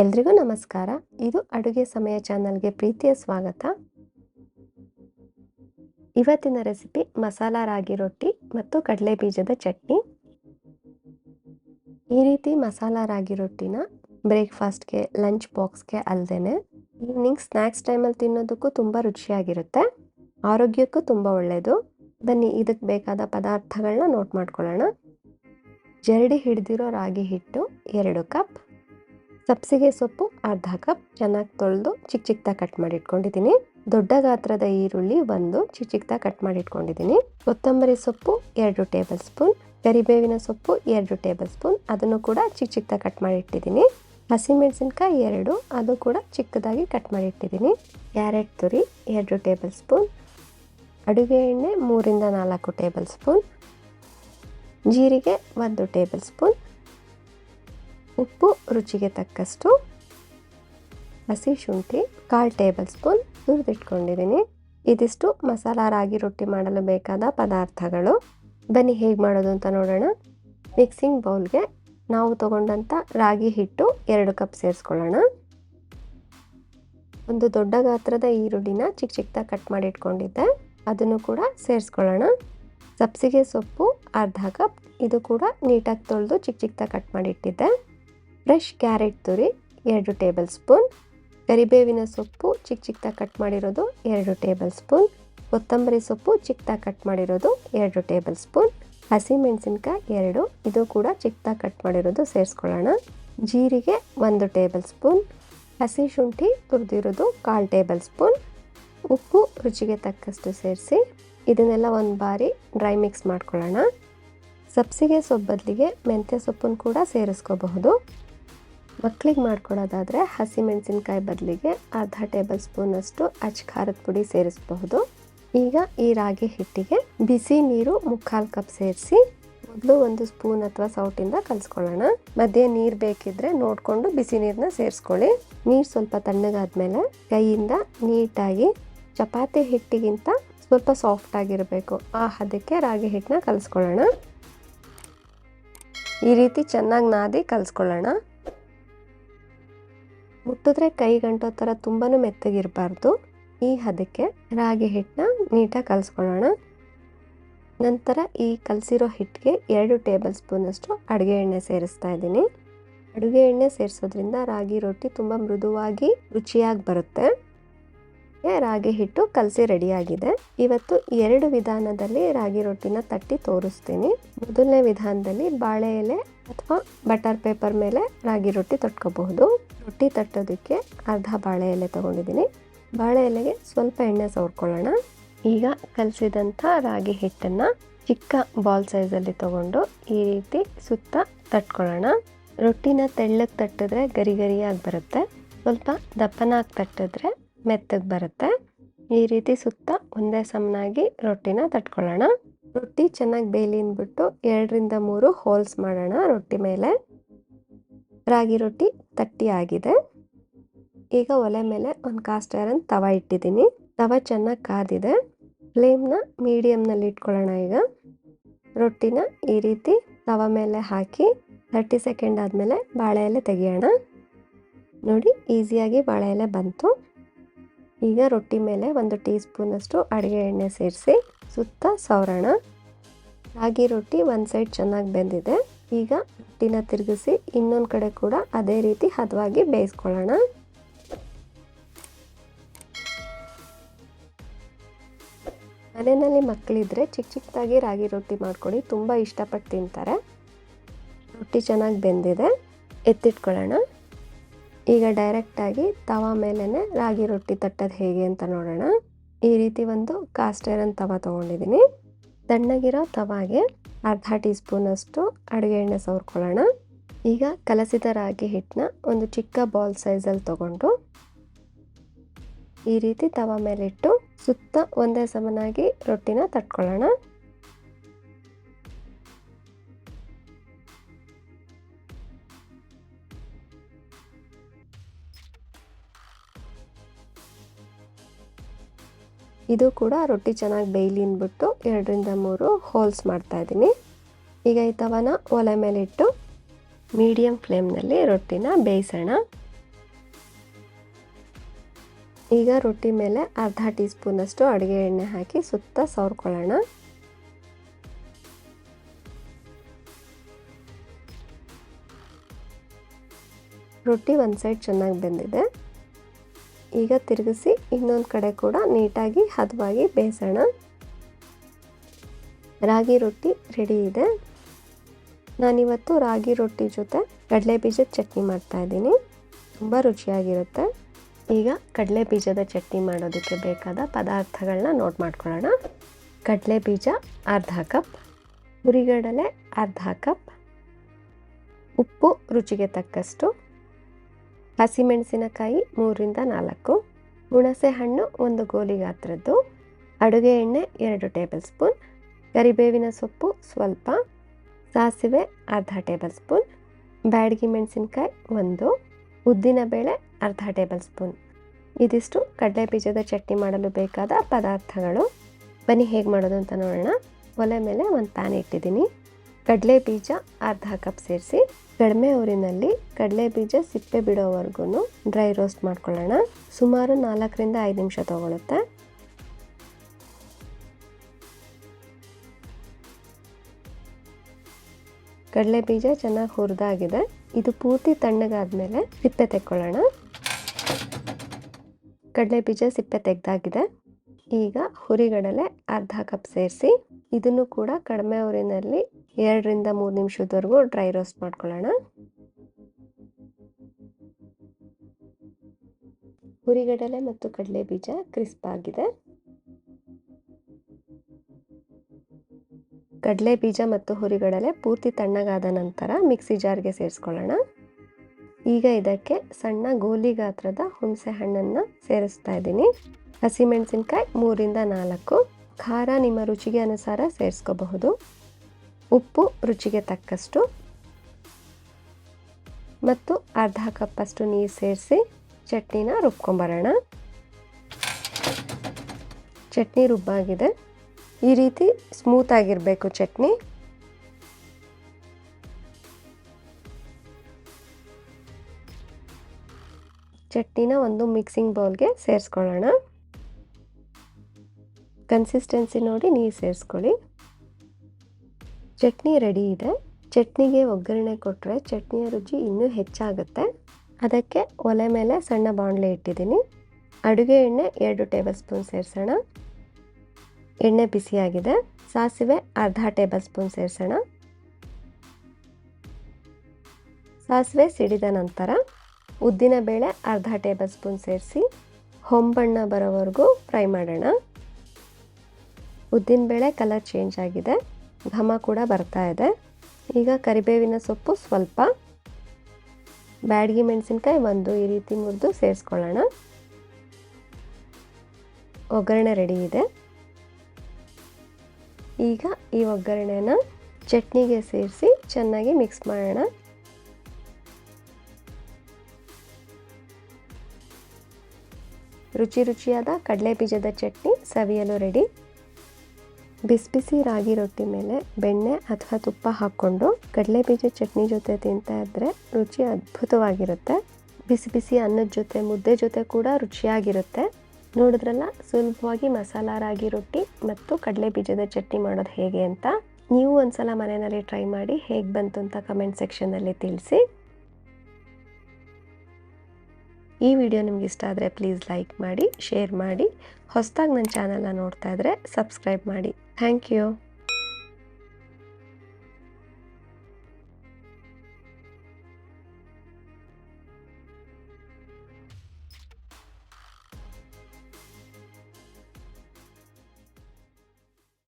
ಎಲ್ರಿಗೂ ನಮಸ್ಕಾರ. ಇದು ಅಡುಗೆ ಸಮಯ ಚಾನಲ್ಗೆ ಪ್ರೀತಿಯ ಸ್ವಾಗತ. ಇವತ್ತಿನ ರೆಸಿಪಿ ಮಸಾಲ ರಾಗಿ ರೊಟ್ಟಿ ಮತ್ತು ಕಡಲೆ ಬೀಜದ ಚಟ್ನಿ. ಈ ರೀತಿ ಮಸಾಲ ರಾಗಿ ರೊಟ್ಟಿನ ಬ್ರೇಕ್ಫಾಸ್ಟ್ಗೆ, ಲಂಚ್ ಬಾಕ್ಸ್ಗೆ ಅಲ್ಲದೆ ಈವ್ನಿಂಗ್ ಸ್ನ್ಯಾಕ್ಸ್ ಟೈಮಲ್ಲಿ ತಿನ್ನೋದಕ್ಕೂ ತುಂಬ ರುಚಿಯಾಗಿರುತ್ತೆ. ಆರೋಗ್ಯಕ್ಕೂ ತುಂಬ ಒಳ್ಳೆಯದು ಬನ್ನಿ, ಇದಕ್ಕೆ ಬೇಕಾದ ಪದಾರ್ಥಗಳನ್ನ ನೋಟ್ ಮಾಡ್ಕೊಳ್ಳೋಣ. ಜರಡಿ ಹಿಡಿದಿರೋ ರಾಗಿ ಹಿಟ್ಟು ಎರಡು ಕಪ್. ಸಬ್ಸಿಗೆ ಸೊಪ್ಪು, ಅರ್ಧ ಕಪ್ ಚೆನ್ನಾಗಿ ತೊಳೆದು ಚಿಕ್ಕ ಚಿಕ್ಕದಾಗಿ ಕಟ್ ಮಾಡಿ ಇಟ್ಕೊಂಡಿದ್ದೀನಿ ದೊಡ್ಡ ಗಾತ್ರದ ಈರುಳ್ಳಿ ಒಂದು ಚಿಕ್ಕ ಚಿಕ್ಕದಾಗಿ ಕಟ್ ಮಾಡಿ ಇಟ್ಕೊಂಡಿದ್ದೀನಿ ಕೊತ್ತಂಬರಿ ಸೊಪ್ಪು ಎರಡು ಟೇಬಲ್ ಸ್ಪೂನ್, ಕರಿಬೇವಿನ ಸೊಪ್ಪು ಎರಡು ಟೇಬಲ್ ಸ್ಪೂನ್, ಅದನ್ನು ಕೂಡ ಚಿಕ್ಕ ಚಿಕ್ಕದಾಗಿ ಕಟ್ ಮಾಡಿ ಇಟ್ಟಿದ್ದೀನಿ ಹಸಿಮೆಣಸಿನ್ಕಾಯಿ ಎರಡು, ಅದು ಕೂಡ ಚಿಕ್ಕದಾಗಿ ಕಟ್ ಮಾಡಿ ಇಟ್ಟಿದ್ದೀನಿ ಕ್ಯಾರೆಟ್ ತುರಿ ಎರಡು ಟೇಬಲ್ ಸ್ಪೂನ್, ಅಡುಗೆ ಎಣ್ಣೆ ಮೂರಿಂದ ನಾಲ್ಕು ಟೇಬಲ್ ಸ್ಪೂನ್, ಜೀರಿಗೆ ಒಂದು ಟೇಬಲ್ ಸ್ಪೂನ್ ಉಪ್ಪು, ರುಚಿಗೆ ತಕ್ಕಷ್ಟು ಹಸಿ ಶುಂಠಿ, ಕಾಲು ಟೇಬಲ್ ಸ್ಪೂನ್ ಹುರಿದಿಟ್ಕೊಂಡಿದ್ದೀನಿ. ಇದಿಷ್ಟು ಮಸಾಲ ರಾಗಿ ರೊಟ್ಟಿ ಮಾಡಲು ಬೇಕಾದ ಪದಾರ್ಥಗಳು. ಬನ್ನಿ ಹೇಗೆ ಮಾಡೋದು ಅಂತ ನೋಡೋಣ. ಮಿಕ್ಸಿಂಗ್ ಬೌಲ್ಗೆ ನಾವು ತಗೊಂಡಂಥ ರಾಗಿ ಹಿಟ್ಟು ಎರಡು ಕಪ್ ಸೇರಿಸ್ಕೊಳ್ಳೋಣ. ಒಂದು ದೊಡ್ಡ ಗಾತ್ರದ ಈರುಳ್ಳಿನ ಚಿಕ್ಕ ಚಿಕ್ಕದಾಗಿ ಕಟ್ ಮಾಡಿ ಇಟ್ಕೊಂಡಿದ್ದೆ. ಅದನ್ನು ಕೂಡ ಸೇರಿಸ್ಕೊಳ್ಳೋಣ. ಸಬ್ಸಿಗೆ ಸೊಪ್ಪು ಅರ್ಧ ಕಪ್. ಇದು ಕೂಡ ನೀಟಾಗಿ ತೊಳೆದು ಚಿಕ್ಕ ಚಿಕ್ಕದಾಗಿ ಕಟ್ ಮಾಡಿ ಇಟ್ಟಿದ್ದೆ. ಫ್ರೆಶ್ ಕ್ಯಾರೆಟ್ ತುರಿ, ಎರಡು ಟೇಬಲ್ ಸ್ಪೂನ್. ಕರಿಬೇವಿನ ಸೊಪ್ಪು ಚಿಕ್ಕ ಚಿಕ್ಕದಾಗಿ ಕಟ್ ಮಾಡಿರೋದು ಎರಡು ಟೇಬಲ್ ಸ್ಪೂನ್. ಕೊತ್ತಂಬರಿ ಸೊಪ್ಪು ಚಿಕ್ಕದಾಗಿ ಕಟ್ ಮಾಡಿರೋದು ಎರಡು ಟೇಬಲ್ ಸ್ಪೂನ್. ಹಸಿಮೆಣಸಿನ್ಕಾಯಿ ಎರಡು, ಇದು ಕೂಡ ಚಿಕ್ಕದಾಗಿ ಕಟ್ ಮಾಡಿರೋದು ಸೇರಿಸ್ಕೊಳ್ಳೋಣ. ಜೀರಿಗೆ ಒಂದು ಟೇಬಲ್ ಸ್ಪೂನ್. ಹಸಿ ಶುಂಠಿ ತುರಿದಿರೋದು ಕಾಲು ಟೇಬಲ್ ಸ್ಪೂನ್. ಉಪ್ಪು ರುಚಿಗೆ ತಕ್ಕಷ್ಟು ಸೇರಿಸಿ ಇದನ್ನೆಲ್ಲ ಒಂದು ಬಾರಿ ಡ್ರೈ ಮಿಕ್ಸ್ ಮಾಡ್ಕೊಳ್ಳೋಣ. ಸಬ್ಸಿಗೆ ಸೊಪ್ಪು ಬದಲಿಗೆ ಮೆಂತ್ಯ ಸೊಪ್ಪನ್ನು ಕೂಡ ಸೇರಿಸ್ಕೋಬಹುದು. ಮಕ್ಕಳಿಗೆ ಮಾಡ್ಕೊಡೋದಾದರೆ ಹಸಿಮೆಣಸಿನ್ಕಾಯಿ ಬದಲಿಗೆ ಅರ್ಧ ಟೇಬಲ್ ಸ್ಪೂನಷ್ಟು ಅಚ್ಚ ಖಾರದ ಪುಡಿ ಸೇರಿಸಬಹುದು. ಈಗ ಈ ರಾಗಿ ಹಿಟ್ಟಿಗೆ ಬಿಸಿ ನೀರು ಮುಕ್ಕಾಲು ಕಪ್ ಸೇರಿಸಿ ಮೊದಲು ಒಂದು ಸ್ಪೂನ್ ಅಥವಾ ಸೌಟಿಂದ ಕಲಿಸ್ಕೊಳ್ಳೋಣ. ಮಧ್ಯೆ ನೀರು ಬೇಕಿದ್ರೆ ನೋಡಿಕೊಂಡು ಬಿಸಿ ನೀರನ್ನ ಸೇರಿಸ್ಕೊಳ್ಳಿ. ನೀರು ಸ್ವಲ್ಪ ತಣ್ಣಗಾದ್ಮೇಲೆ ಕೈಯಿಂದ ನೀಟಾಗಿ ಚಪಾತಿ ಹಿಟ್ಟಿಗಿಂತ ಸ್ವಲ್ಪ ಸಾಫ್ಟ್ ಆಗಿರಬೇಕು. ಆ ಹದಕ್ಕೆ ರಾಗಿ ಹಿಟ್ಟನ್ನ ಕಲಿಸ್ಕೊಳ್ಳೋಣ. ಈ ರೀತಿ ಚೆನ್ನಾಗಿ ನಾದಿ ಕಲಿಸ್ಕೊಳ್ಳೋಣ. ಮುಟ್ಟಿದ್ರೆ ಕೈ ಗಂಟೋ ಥರ ತುಂಬಾ ಮೆತ್ತಗಿರಬಾರ್ದು. ಈ ಹದಕ್ಕೆ ರಾಗಿ ಹಿಟ್ಟನ್ನ ನೀಟಾಗಿ ಕಲಿಸ್ಕೊಳ್ಳೋಣ. ನಂತರ ಈ ಕಲಸಿರೋ ಹಿಟ್ಟಿಗೆ ಎರಡು ಟೇಬಲ್ ಸ್ಪೂನಷ್ಟು ಅಡುಗೆ ಎಣ್ಣೆ ಸೇರಿಸ್ತಾ ಇದ್ದೀನಿ. ಅಡುಗೆ ಎಣ್ಣೆ ಸೇರಿಸೋದ್ರಿಂದ ರಾಗಿ ರೊಟ್ಟಿ ತುಂಬ ಮೃದುವಾಗಿ ರುಚಿಯಾಗಿ ಬರುತ್ತೆ. ರಾಗಿ ಹಿಟ್ಟು ಕಲಸಿ ರೆಡಿಯಾಗಿದೆ. ಇವತ್ತು ಎರಡು ವಿಧಾನದಲ್ಲಿ ರಾಗಿ ರೊಟ್ಟಿನ ತಟ್ಟಿ ತೋರಿಸ್ತೀನಿ. ಮೊದಲನೇ ವಿಧಾನದಲ್ಲಿ ಬಾಳೆ ಎಲೆ ಅಥವಾ ಬಟರ್ ಪೇಪರ್ ಮೇಲೆ ರಾಗಿ ರೊಟ್ಟಿ ತಟ್ಕೋಬಹುದು. ರೊಟ್ಟಿ ತಟ್ಟೋದಕ್ಕೆ ಅರ್ಧ ಬಾಳೆ ಎಲೆ ತಗೊಂಡಿದ್ದೀನಿ. ಬಾಳೆ ಎಲೆಗೆ ಸ್ವಲ್ಪ ಎಣ್ಣೆ ಸವರ್ಕೊಳ್ಳೋಣ. ಈಗ ಕಲಸಿದಂಥ ರಾಗಿ ಹಿಟ್ಟನ್ನು ಚಿಕ್ಕ ಬಾಲ್ ಸೈಜಲ್ಲಿ ತಗೊಂಡು ಈ ರೀತಿ ಸುತ್ತ ತಟ್ಕೊಳ್ಳೋಣ. ರೊಟ್ಟಿನ ತೆಳ್ಳಗೆ ತಟ್ಟಿದ್ರೆ ಗರಿ ಗರಿಯಾಗಿ ಬರುತ್ತೆ. ಸ್ವಲ್ಪ ದಪ್ಪನಾಗಿ ತಟ್ಟಿದ್ರೆ ಮೆತ್ತಗೆ ಬರುತ್ತೆ. ಈ ರೀತಿ ಸುತ್ತ ಒಂದೇ ಸಮನಾಗಿ ರೊಟ್ಟಿನ ತಟ್ಕೊಳ್ಳೋಣ. ರೊಟ್ಟಿ ಚೆನ್ನಾಗಿ ಬೇಲಿ ಅಂದ್ಬಿಟ್ಟು ಎರಡರಿಂದ ಮೂರು ಹೋಲ್ಸ್ ಮಾಡೋಣ ರೊಟ್ಟಿ ಮೇಲೆ. ರಾಗಿ ರೊಟ್ಟಿ ತಟ್ಟಿ ಆಗಿದೆ. ಈಗ ಒಲೆ ಮೇಲೆ ಒಂದು ಕಾಸ್ಟ್ ಐರನ್ ತವ ಇಟ್ಟಿದ್ದೀನಿ. ತವ ಚೆನ್ನಾಗಿ ಕಾದಿದೆ. ಫ್ಲೇಮ್ನ ಮೀಡಿಯಮ್ನಲ್ಲಿ ಇಟ್ಕೊಳ್ಳೋಣ ಈಗ. ರೊಟ್ಟಿನ ಈ ರೀತಿ ತವ ಮೇಲೆ ಹಾಕಿ ತರ್ಟಿ ಸೆಕೆಂಡ್ ಆದಮೇಲೆ ಬಾಳೆ ಎಲೆ ತೆಗೆಯೋಣ. ನೋಡಿ ಈಸಿಯಾಗಿ ಬಾಳೆ ಎಲೆ ಬಂತು. ಈಗ ರೊಟ್ಟಿ ಮೇಲೆ ಒಂದು ಟೀ ಸ್ಪೂನಷ್ಟು ಅಡುಗೆ ಎಣ್ಣೆ ಸೇರಿಸಿ ಸುತ್ತ ಸವರೋಣ. ರಾಗಿ ರೊಟ್ಟಿ ಒಂದು ಸೈಡ್ ಚೆನ್ನಾಗಿ ಬೆಂದಿದೆ. ಈಗ ರೊಟ್ಟಿನ ತಿರುಗಿಸಿ ಇನ್ನೊಂದು ಕಡೆ ಕೂಡ ಅದೇ ರೀತಿ ಹದವಾಗಿ ಬೇಯಿಸ್ಕೊಳ್ಳೋಣ. ಮನೆಯಲ್ಲಿ ಮಕ್ಕಳಿದ್ರೆ ಚಿಕ್ಕ ಚಿಕ್ಕದಾಗಿ ರಾಗಿ ರೊಟ್ಟಿ ಮಾಡ್ಕೊಡಿ ತುಂಬ ಇಷ್ಟಪಟ್ಟು ತಿಂತಾರೆ. ರೊಟ್ಟಿ ಚೆನ್ನಾಗಿ ಬೆಂದಿದೆ, ಎತ್ತಿಟ್ಕೊಳ್ಳೋಣ. ಈಗ ಡೈರೆಕ್ಟಾಗಿ ತವ ಮೇಲೇ ರಾಗಿ ರೊಟ್ಟಿ ತಟ್ಟೋದು ಹೇಗೆ ಅಂತ ನೋಡೋಣ. ಈ ರೀತಿ ಒಂದು ಕಾಸ್ಟ್ ಐರನ್ ತವ ತೊಗೊಂಡಿದ್ದೀನಿ. ತಣ್ಣಗಿರೋ ತವಾಗೆ ಅರ್ಧ ಟೀ ಸ್ಪೂನಷ್ಟು ಅಡುಗೆ ಎಣ್ಣೆ ಸವರ್ಕೊಳ್ಳೋಣ. ಈಗ ಕಲಸಿದ ರಾಗಿ ಹಿಟ್ಟನ್ನ ಒಂದು ಚಿಕ್ಕ ಬಾಲ್ ಸೈಜಲ್ಲಿ ತಗೊಂಡು ಈ ರೀತಿ ತವ ಮೇಲಿಟ್ಟು ಸುತ್ತ ಒಂದೇ ಸಮನಾಗಿ ರೊಟ್ಟಿನ ತಟ್ಕೊಳ್ಳೋಣ. ಇದು ಕೂಡ ರೊಟ್ಟಿ ಚೆನ್ನಾಗಿ ಬೇಯಲಿ ಅಂದ್ಬಿಟ್ಟು ಎರಡರಿಂದ ಮೂರು ಹೋಲ್ಸ್ ಮಾಡ್ತಾ ಇದ್ದೀನಿ. ಈಗ ಈ ತವನ ಒಲೆ ಮೇಲಿಟ್ಟು ಮೀಡಿಯಮ್ ಫ್ಲೇಮ್ನಲ್ಲಿ ರೊಟ್ಟಿನ ಬೇಯಿಸೋಣ. ಈಗ ರೊಟ್ಟಿ ಮೇಲೆ ಅರ್ಧ ಟೀ ಸ್ಪೂನಷ್ಟು ಅಡುಗೆ ಎಣ್ಣೆ ಹಾಕಿ ಸುತ್ತ ಸವರ್ಕೊಳ್ಳೋಣ. ರೊಟ್ಟಿ ಒಂದು ಸೈಡ್ ಚೆನ್ನಾಗಿ ಬೆಂದಿದೆ. ಈಗ ತಿರುಗಿಸಿ ಇನ್ನೊಂದು ಕಡೆ ಕೂಡ ನೀಟಾಗಿ ಹದವಾಗಿ ಬೇಯಿಸೋಣ ರಾಗಿ ರೊಟ್ಟಿ ರೆಡಿ ಇದೆ. ನಾನಿವತ್ತು ರಾಗಿ ರೊಟ್ಟಿ ಜೊತೆ ಕಡಲೆ ಬೀಜದ ಚಟ್ನಿ ಮಾಡ್ತಾ ಇದ್ದೀನಿ. ತುಂಬ ರುಚಿಯಾಗಿರುತ್ತೆ. ಈಗ ಕಡಲೆ ಬೀಜದ ಚಟ್ನಿ ಮಾಡೋದಕ್ಕೆ ಬೇಕಾದ ಪದಾರ್ಥಗಳನ್ನ ನೋಟ್ ಮಾಡ್ಕೊಳ್ಳೋಣ. ಕಡಲೆ ಬೀಜ ಅರ್ಧ ಕಪ್, ಹುರಿಗಡಲೆ ಅರ್ಧ ಕಪ್, ಉಪ್ಪು ರುಚಿಗೆ ತಕ್ಕಷ್ಟು ಹಸಿಮೆಣಸಿನಕಾಯಿ ಮೂರಿಂದ ನಾಲ್ಕು, ಹುಣಸೆ ಹಣ್ಣು ಒಂದು ಗೋಲಿ ಗಾತ್ರದ್ದು, ಅಡುಗೆ ಎಣ್ಣೆ ಎರಡು ಟೇಬಲ್ ಸ್ಪೂನ್, ಕರಿಬೇವಿನ ಸೊಪ್ಪು ಸ್ವಲ್ಪ, ಸಾಸಿವೆ ಅರ್ಧ ಟೇಬಲ್ ಸ್ಪೂನ್, ಬ್ಯಾಡಗಿ ಮೆಣಸಿನಕಾಯಿ ಒಂದು ಉದ್ದಿನಬೇಳೆ ಅರ್ಧ ಟೇಬಲ್ ಸ್ಪೂನ್. ಇದಿಷ್ಟು ಕಡಲೆ ಬೀಜದ ಚಟ್ನಿ ಮಾಡಲು ಬೇಕಾದ ಪದಾರ್ಥಗಳು. ಬನ್ನಿ ಹೇಗೆ ಮಾಡೋದು ಅಂತ ನೋಡೋಣ. ಒಲೆ ಮೇಲೆ ಒಂದು ಪ್ಯಾನ್ ಇಟ್ಟಿದ್ದೀನಿ. ಕಡಲೆ ಬೀಜ ಅರ್ಧ ಕಪ್ ಸೇರಿಸಿ ಕಡಿಮೆ ಊರಿನಲ್ಲಿ ಕಡಲೆ ಬೀಜ ಸಿಪ್ಪೆ ಬಿಡೋವರೆಗೂ ಡ್ರೈ ರೋಸ್ಟ್ ಮಾಡ್ಕೊಳ್ಳೋಣ. ಸುಮಾರು ನಾಲ್ಕರಿಂದ ಐದು ನಿಮಿಷ ತೊಗೊಳುತ್ತೆ. ಕಡಲೆ ಬೀಜ ಚೆನ್ನಾಗಿ ಹುರಿದಾಗಿದೆ. ಇದು ಪೂರ್ತಿ ತಣ್ಣಗಾದ್ಮೇಲೆ ಸಿಪ್ಪೆ ತೆಕ್ಕೊಳ್ಳೋಣ. ಕಡಲೆ ಬೀಜ ಸಿಪ್ಪೆ ತೆಗೆದಾಗಿದೆ. ಈಗ ಹುರಿಗಡಲೆ ಅರ್ಧ ಕಪ್ ಸೇರಿಸಿ ಇದನ್ನು ಕೂಡ ಕಡಿಮೆ ಊರಿನಲ್ಲಿ ಎರಡರಿಂದ ಮೂರು ನಿಮಿಷದವರೆಗೂ ಡ್ರೈ ರೋಸ್ಟ್ ಮಾಡ್ಕೊಳ್ಳೋಣ. ಹುರಿಗಡಲೆ ಮತ್ತು ಕಡಲೆ ಬೀಜ ಕ್ರಿಸ್ಪ್ ಆಗಿದೆ. ಕಡಲೆ ಬೀಜ ಮತ್ತು ಹುರಿಗಡಲೆ ಪೂರ್ತಿ ತಣ್ಣಗಾದ ನಂತರ ಮಿಕ್ಸಿ ಜಾರ್ಗೆ ಸೇರಿಸ್ಕೊಳ್ಳೋಣ. ಈಗ ಇದಕ್ಕೆ ಸಣ್ಣ ಗೋಲಿ ಗಾತ್ರದ ಹುಣಸೆ ಹಣ್ಣನ್ನು ಸೇರಿಸ್ತಾ ಇದ್ದೀನಿ. ಹಸಿಮೆಣಸಿನ್ಕಾಯಿ ಮೂರಿಂದ ನಾಲ್ಕು. ಖಾರ ನಿಮ್ಮ ರುಚಿಗೆ ಅನುಸಾರ ಸೇರಿಸ್ಕೋಬಹುದು. ಉಪ್ಪು ರುಚಿಗೆ ತಕ್ಕಷ್ಟು. ಮತ್ತು ಅರ್ಧ ಕಪ್ಪಷ್ಟು ನೀರು ಸೇರಿಸಿ ಚಟ್ನಿನ ರುಬ್ಕೊಂಬರೋಣ. ಚಟ್ನಿ ರುಬ್ಬಾಗಿದೆ. ಈ ರೀತಿ ಸ್ಮೂತ್ ಆಗಿರಬೇಕು ಚಟ್ನಿ. ಚಟ್ನಿನ ಒಂದು ಮಿಕ್ಸಿಂಗ್ ಬೌಲ್ಗೆ ಸೇರಿಸ್ಕೊಳ್ಳೋಣ. ಕನ್ಸಿಸ್ಟೆನ್ಸಿ ನೋಡಿ ನೀರು ಸೇರಿಸ್ಕೊಳ್ಳಿ. ಚಟ್ನಿ ರೆಡಿ ಇದೆ. ಚಟ್ನಿಗೆ ಒಗ್ಗರಣೆ ಕೊಟ್ಟರೆ ಚಟ್ನಿಯ ರುಚಿ ಇನ್ನೂ ಹೆಚ್ಚಾಗುತ್ತೆ. ಅದಕ್ಕೆ ಒಲೆ ಮೇಲೆ ಸಣ್ಣ ಬಾಣಲೆ ಇಟ್ಟಿದ್ದೀನಿ. ಅಡುಗೆ ಎಣ್ಣೆ ಎರಡು ಟೇಬಲ್ ಸ್ಪೂನ್ ಸೇರಿಸೋಣ. ಎಣ್ಣೆ ಬಿಸಿಯಾಗಿದೆ. ಸಾಸಿವೆ ಅರ್ಧ ಟೇಬಲ್ ಸ್ಪೂನ್ ಸೇರಿಸೋಣ. ಸಾಸಿವೆ ಸಿಡಿದ ನಂತರ ಉದ್ದಿನ ಬೇಳೆ ಅರ್ಧ ಟೇಬಲ್ ಸ್ಪೂನ್ ಸೇರಿಸಿ ಹೊಂಬಣ್ಣ ಬರೋವರೆಗೂ ಫ್ರೈ ಮಾಡೋಣ. ಉದ್ದಿನಬೇಳೆ ಕಲರ್ ಚೇಂಜ್ ಆಗಿದೆ, ಘಮ ಕೂಡ ಬರ್ತಾ ಇದೆ. ಈಗ ಕರಿಬೇವಿನ ಸೊಪ್ಪು ಸ್ವಲ್ಪ. ಬ್ಯಾಡಗಿ ಮೆಣಸಿನ್ಕಾಯಿ ಒಂದು, ಈ ರೀತಿ ಮುರಿದು ಸೇರಿಸ್ಕೊಳ್ಳೋಣ. ಒಗ್ಗರಣೆ ರೆಡಿ ಇದೆ. ಈಗ ಈ ಒಗ್ಗರಣೆನ ಚಟ್ನಿಗೆ ಸೇರಿಸಿ ಚೆನ್ನಾಗಿ ಮಿಕ್ಸ್ ಮಾಡೋಣ. ರುಚಿ ರುಚಿಯಾದ ಕಡಲೆ ಬೀಜದ ಚಟ್ನಿ ಸವಿಯಲು ರೆಡಿ ಬಿಸಿ ಬಿಸಿ ರಾಗಿ ರೊಟ್ಟಿ ಮೇಲೆ ಬೆಣ್ಣೆ ಅಥವಾ ತುಪ್ಪ ಹಾಕ್ಕೊಂಡು ಕಡಲೆ ಬೀಜ ಚಟ್ನಿ ಜೊತೆ ತಿಂತಾ ಇದ್ದರೆ ರುಚಿ ಅದ್ಭುತವಾಗಿರುತ್ತೆ. ಬಿಸಿ ಬಿಸಿ ಅನ್ನದ ಜೊತೆ ಮುದ್ದೆ ಜೊತೆ ಕೂಡ ರುಚಿಯಾಗಿರುತ್ತೆ. ನೋಡಿದ್ರಲ್ಲ, ಸುಲಭವಾಗಿ ಮಸಾಲ ರಾಗಿ ರೊಟ್ಟಿ ಮತ್ತು ಕಡಲೆ ಬೀಜದ ಚಟ್ನಿ ಮಾಡೋದು ಹೇಗೆ ಅಂತ ನೀವು ಒಂದ್ಸಲ ಮನೆಯಲ್ಲಿ ಟ್ರೈ ಮಾಡಿ ಹೇಗೆ ಬಂತು ಅಂತ ಕಮೆಂಟ್ ಸೆಕ್ಷನಲ್ಲಿ ತಿಳಿಸಿ. ಈ ವಿಡಿಯೋ ನಿಮ್ಗೆ ಇಷ್ಟ ಆದರೆ ಪ್ಲೀಸ್ ಲೈಕ್ ಮಾಡಿ ಶೇರ್ ಮಾಡಿ, ಹೊಸದಾಗಿ ನನ್ನ ಚಾನಲ್ನ ನೋಡ್ತಾ ಇದ್ದರೆ ಸಬ್ಸ್ಕ್ರೈಬ್ ಮಾಡಿ. Thank you